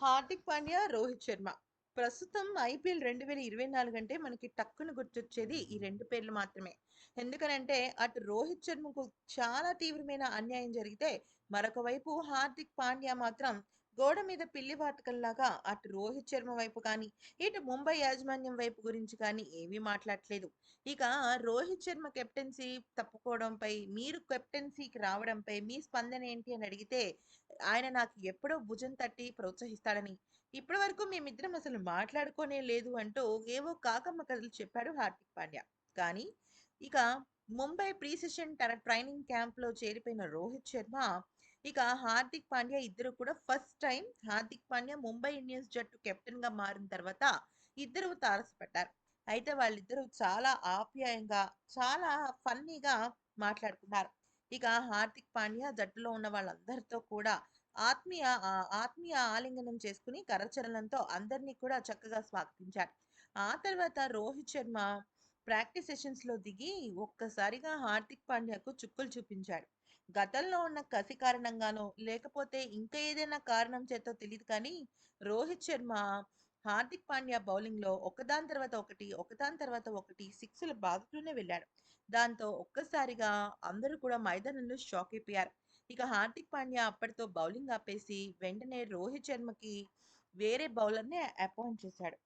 హార్దిక్ పాండ్యా, రోహిత్ శర్మ. ప్రస్తుతం ఐపీఎల్ 2024 అంటే మనకి టక్కున గుర్తొచ్చేది ఈ రెండు పేర్లు మాత్రమే. ఎందుకనంటే అటు రోహిత్ శర్మకు చాలా తీవ్రమైన అన్యాయం జరిగితే, మరొక వైపు హార్దిక్ పాండ్యా మాత్రం గోడ మీద పిల్లి వాటకల్లాగా అటు రోహిత్ శర్మ వైపు కానీ, ఇటు ముంబై యాజమాన్యం వైపు గురించి కానీ ఏమీ మాట్లాడలేదు ఇక రోహిత్ శర్మ కెప్టెన్సీ తప్పుకోవడంపై, మీరు కెప్టెన్సీకి రావడంపై మీ స్పందన ఏంటి అని అడిగితే, ఆయన నాకు ఎప్పుడో భుజం తట్టి ప్రోత్సహిస్తాడని, ఇప్పటివరకు మేమిద్దరం అసలు మాట్లాడుకోనే లేదు అంటూ ఏవో కాకమ్మ కథలు చెప్పాడు హార్దిక్ పాండ్యా. కానీ ఇక ముంబై ప్రీసెషన్ తన ట్రైనింగ్ క్యాంప్‌లో చేరిపోయిన రోహిత్ శర్మ, ఇక హార్దిక్ పాండ్యా ఇద్దరు కూడా first time Hardik Pandya Mumbai Indians జట్టు కెప్టెన్‌గా మారిన తర్వాత ఇద్దరు తారసపడ్డారు. అయితే వాళ్ళిద్దరూ చాలా ఆప్యాయంగా, చాలా ఫన్నీగా మాట్లాడుకున్నారు. ఇక హార్దిక్ పాండ్యా జట్టులో ఉన్న వాళ్ళందరితో కూడా ఆత్మీయ ఆత్మీయ ఆలింగనం చేసుకుని కరచరణంతో అందరిని కూడా చక్కగా స్వాగతించారు ఆ తర్వాత రోహిత్ శర్మ ప్రాక్టీస్ సెషన్స్‌లో దిగి ఒక్కసారిగా హార్దిక్ పాండ్యాకు చుక్కలు చూపించాడు. గతంలో ఉన్న కసి కారణంగానో, లేకపోతే ఇంకా ఏదైనా కారణం చేతో తెలియదు కానీ, రోహిత్ శర్మ హార్దిక్ పాండ్యా బౌలింగ్‌లో ఒకదాని తర్వాత ఒకటి, ఒకదాని తర్వాత ఒకటి సిక్స్‌లు బాగుతూనే వెళ్ళాడు. దాంతో ఒక్కసారిగా అందరూ కూడా మైదానంలో షాక్ అయిపోయారు. ఇక హార్దిక్ పాండ్యా అప్పటితో బౌలింగ్ ఆపేసి, వెంటనే రోహిత్ శర్మకి వేరే బౌలర్‌ని అపాయింట్ చేశాడు.